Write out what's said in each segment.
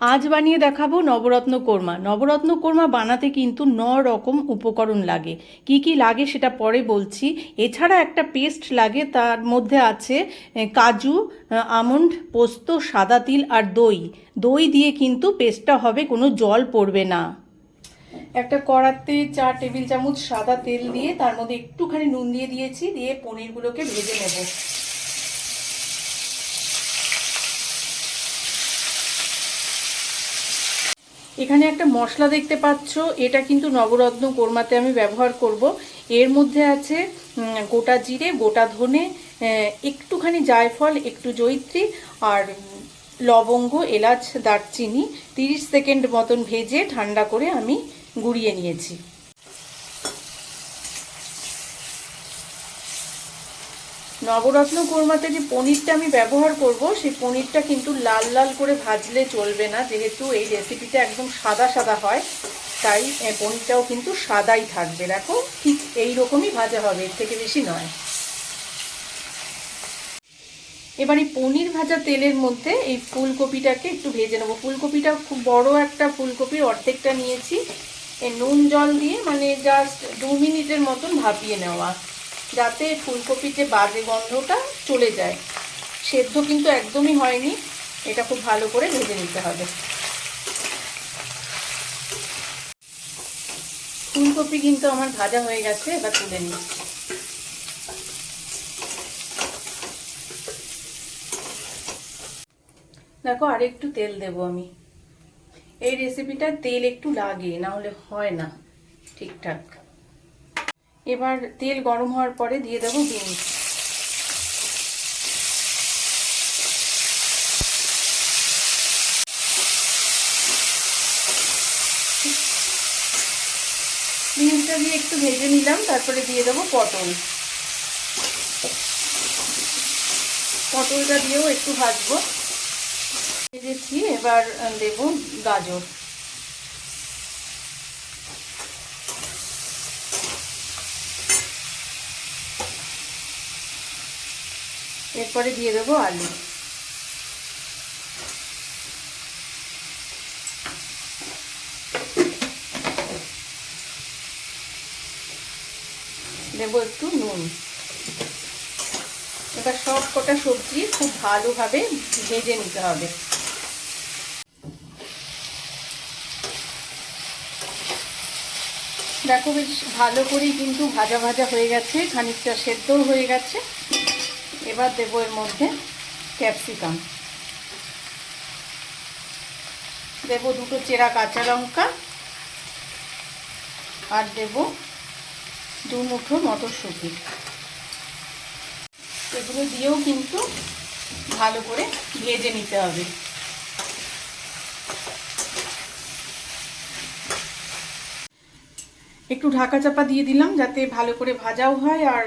আজ বানিয়ে দেখাবো নবরত্ন কোরমা। নবরত্ন কোরমা বানাতে কিন্তু ন রকম উপকরণ লাগে। কি কি লাগে সেটা পরে বলছি। এছাড়া একটা পেস্ট লাগে, তার মধ্যে আছে কাজু আমন্ড, পোস্ত, সাদা তিল আর দই। দই দিয়ে কিন্তু পেস্টটা হবে, কোনো জল পড়বে না। একটা কড়াতে চার টেবিল চামচ সাদা তেল দিয়ে তার মধ্যে একটুখানি নুন দিয়ে দিয়েছি, দিয়ে পনিরগুলোকে ভেজে নেব। এখানে একটা মশলা দেখতে পাচ্ছ, এটা কিন্তু নবরত্ন কোরমাতে আমি ব্যবহার করব। এর মধ্যে আছে গোটা জিরে, গোটা ধনে একটুখানি জায়ফল, একটু জৈত্রী আর লবঙ্গ, এলাচ, দারচিনি, তিরিশ সেকেন্ড মতন ভেজে ঠান্ডা করে আমি গুড়িয়ে নিয়েছি। নবরত্ন কোরমাতে যে পনিরটা আমি ব্যবহার করব, সেই পনিরটা কিন্তু লাল লাল করে ভাজলে চলবে না, যেহেতু এই রেসিপিটা একদম সাদা সাদা হয়। তাই পনিরটাও কিন্তু সাদাই থাকবে। দেখো, ঠিক এই রকমই ভাজা হবে, এর থেকে বেশি নয়। এবার এই পনির ভাজা তেলের মধ্যে এই ফুলকপিটাকে একটু ভেজে নেব। ফুলকপিটা খুব বড় একটা ফুলকপির অর্ধেকটা নিয়েছি। নুন জল দিয়ে মানে জাস্ট দু মিনিটের মতন ভাপিয়ে নেওয়া। যাতে ফুলকপির যে বাজে গন্ধটা চলে যায়। সেদ্ধ কিন্তু একদমই হয়নি, এটা খুব ভালো করে ভেজে নিতে হবে। ফুলকপি কিন্তু আমার ভাজা হয়ে গেছে, এবার তুলে নিচ্ছি দেখো আর একটু তেল দেব আমি। এই রেসিপিটা তেল একটু লাগে না হলে হয় না ঠিকঠাক। এবার তেল গরম হওয়ার পরে দিয়ে দেবো বিনস বিনসটা দিয়ে একটু ভেজে নিলাম, তারপরে দিয়ে দেবো পটল। পটলটা দিয়েও একটু ভাজবো। ভেজেছি, এবার দেব গাজর। এরপরে দিয়ে দেবো আলু। দেবো একটু নুন। এবার সব কটা সবজি খুব ভালোভাবে ভেজে নিতে হবে। দেখো বেশ ভালো করেই কিন্তু ভাজা ভাজা হয়ে গেছে, খানিকটা সেদ্ধও হয়ে গেছে। এবার দেবো এর মধ্যে ক্যাপসিকাম দেবো দুটো চেরা কাঁচা লঙ্কা আর দেব দু মুঠো মটরশুঁটি। এগুলো দিয়েও কিন্তু ভালো করে ভেজে নিতে হবে। একটু ঢাকা চাপা দিয়ে দিলাম যাতে ভালো করে ভাজাও হয় আর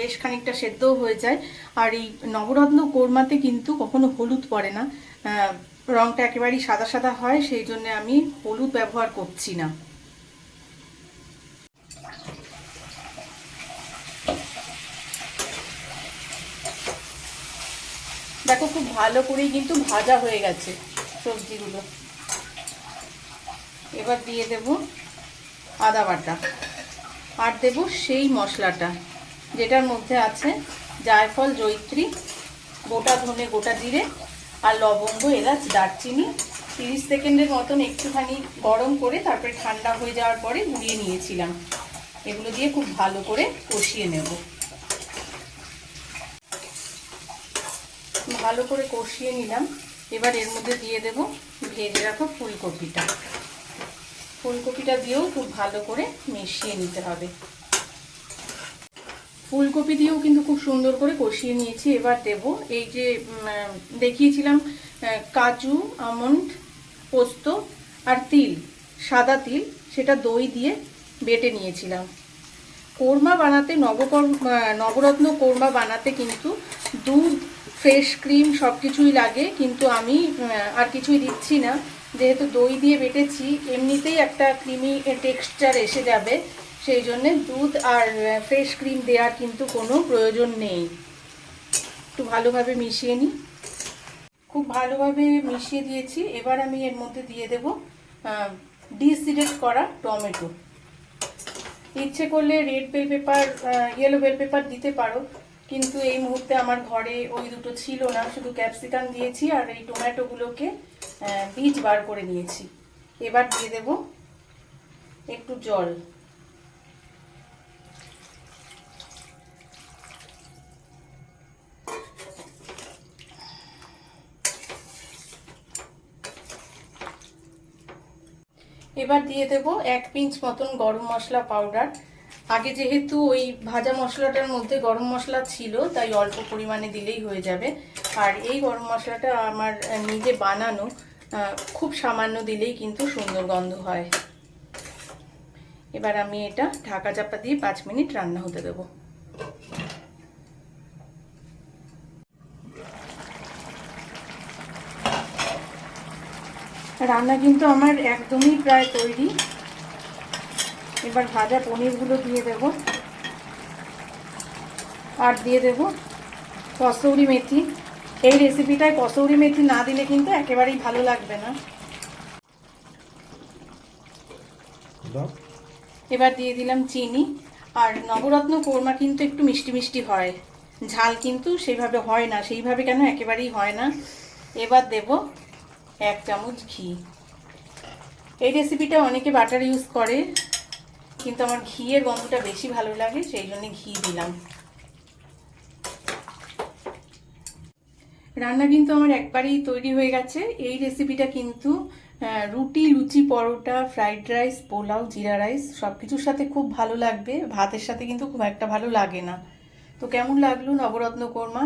বেশ খানিকটা সেদ্ধও হয়ে যায়। আর এই নবরত্ন কোরমাতে কিন্তু কখনো হলুদ পড়ে না। রংটা একেবারেই সাদা সাদা হয়, সেই জন্য আমি হলুদ ব্যবহার করছি না। দেখো খুব ভালো করেই কিন্তু ভাজা হয়ে গেছে সবজিগুলো। এবার দিয়ে দেব আদা বাটা। আর দেব সেই মশলাটা, যেটার মধ্যে আছে জায়ফল জৈত্রী গোটা ধনে, গোটা জিরে আর লবঙ্গ, এলাচ, দারচিনি। তিরিশ সেকেন্ডের মতন একটুখানি গরম করে তারপরে ঠান্ডা হয়ে যাওয়ার পরে গুঁড়িয়ে নিয়েছিলাম। এগুলো দিয়ে খুব ভালো করে কষিয়ে নেব। ভালো করে কষিয়ে নিলাম। এবার এর মধ্যে দিয়ে দেব ভেজে রাখো ফুলকপিটা। ফুলকপিটা দিয়েও খুব ভালো করে মিশিয়ে নিতে হবে। ফুলকপি দিয়েও কিন্তু খুব সুন্দর করে কষিয়ে নিয়েছি। এবার দেব এই যে দেখিয়েছিলাম কাজু, আমন্ড, পোস্ত আর তিল, সাদা তিল, সেটা দই দিয়ে বেটে নিয়েছিলাম। কোরমা বানাতে নবকর নবরত্ন কোরমা বানাতে কিন্তু দুধ, ফ্রেশ ক্রিম সব কিছুই লাগে, কিন্তু আমি আর কিছুই দিচ্ছি না। যেহেতু দই দিয়ে বেটেছি, এমনিতেই একটা ক্রিমি টেক্সচার এসে যাবে। সেই জন্যে দুধ আর ফ্রেশ ক্রিম দেওয়ার কিন্তু কোনো প্রয়োজন নেই। একটু ভালোভাবে মিশিয়ে নিই। খুব ভালোভাবে মিশিয়ে দিয়েছি। এবার আমি এর মধ্যে দিয়ে দেব ডিসিডেড করা টমেটো। ইচ্ছে করলে red bell pepper yellow bell pepper দিতে পারো। কিন্তু এই মুহূর্তে আমার ঘরে ওই দুটো ছিল না, শুধু ক্যাপসিকাম দিয়েছি আর এই টমেটোগুলোকে বীজ বার করে নিয়েছি। এবার দিয়ে দেব একটু জল। এবার দিয়ে দেব এক পিঞ্চ মতন গরম মশলা পাউডার। আগে যেহেতু ওই ভাজা মশলাটার মধ্যে গরম মশলা ছিল, তাই অল্প পরিমাণে দিলেই হয়ে যাবে। আর এই গরম মশলাটা আমার নিজে বানানো খুব সামান্য দিলেই কিন্তু সুন্দর গন্ধ হয়। এবার আমি এটা ঢাকা চাপা দিয়ে পাঁচ মিনিট রান্না হতে দেবো। রান্না কিন্তু আমার একদমই প্রায় তৈরি। এবার ভাজা পনিরগুলো দিয়ে দেব। আর দিয়ে দেব কসৌরি মেথি। এই রেসিপিটায় কসৌরি মেথি না দিলে কিন্তু একেবারেই ভালো লাগবে না। এবার দিয়ে দিলাম চিনি। আর নবরত্ন কোরমা কিন্তু একটু মিষ্টি মিষ্টি হয়। ঝাল কিন্তু সেইভাবে হয় না সেইভাবে কেন একেবারেই হয় না। এবার দেব এক চামচ ঘি। এই রেসিপিটা অনেকে বাটার ইউজ করে। কিন্তু আমার ঘিয়ের গন্ধটা বেশি ভালো লাগে, সেই জন্য ঘি দিলাম। রান্না কিন্তু আমার একবারেই তৈরি হয়ে গেছে। এই রেসিপিটা কিন্তু রুটি, লুচি, paratha fried rice pulao, jeera rice সব কিছুর সাথে খুব ভালো লাগবে। ভাতের সাথে কিন্তু খুব একটা ভালো লাগে না। তো কেমন লাগল নবরত্ন কোরমা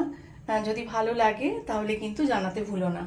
যদি ভালো লাগে, তাহলে কিন্তু জানাতে ভুলো না।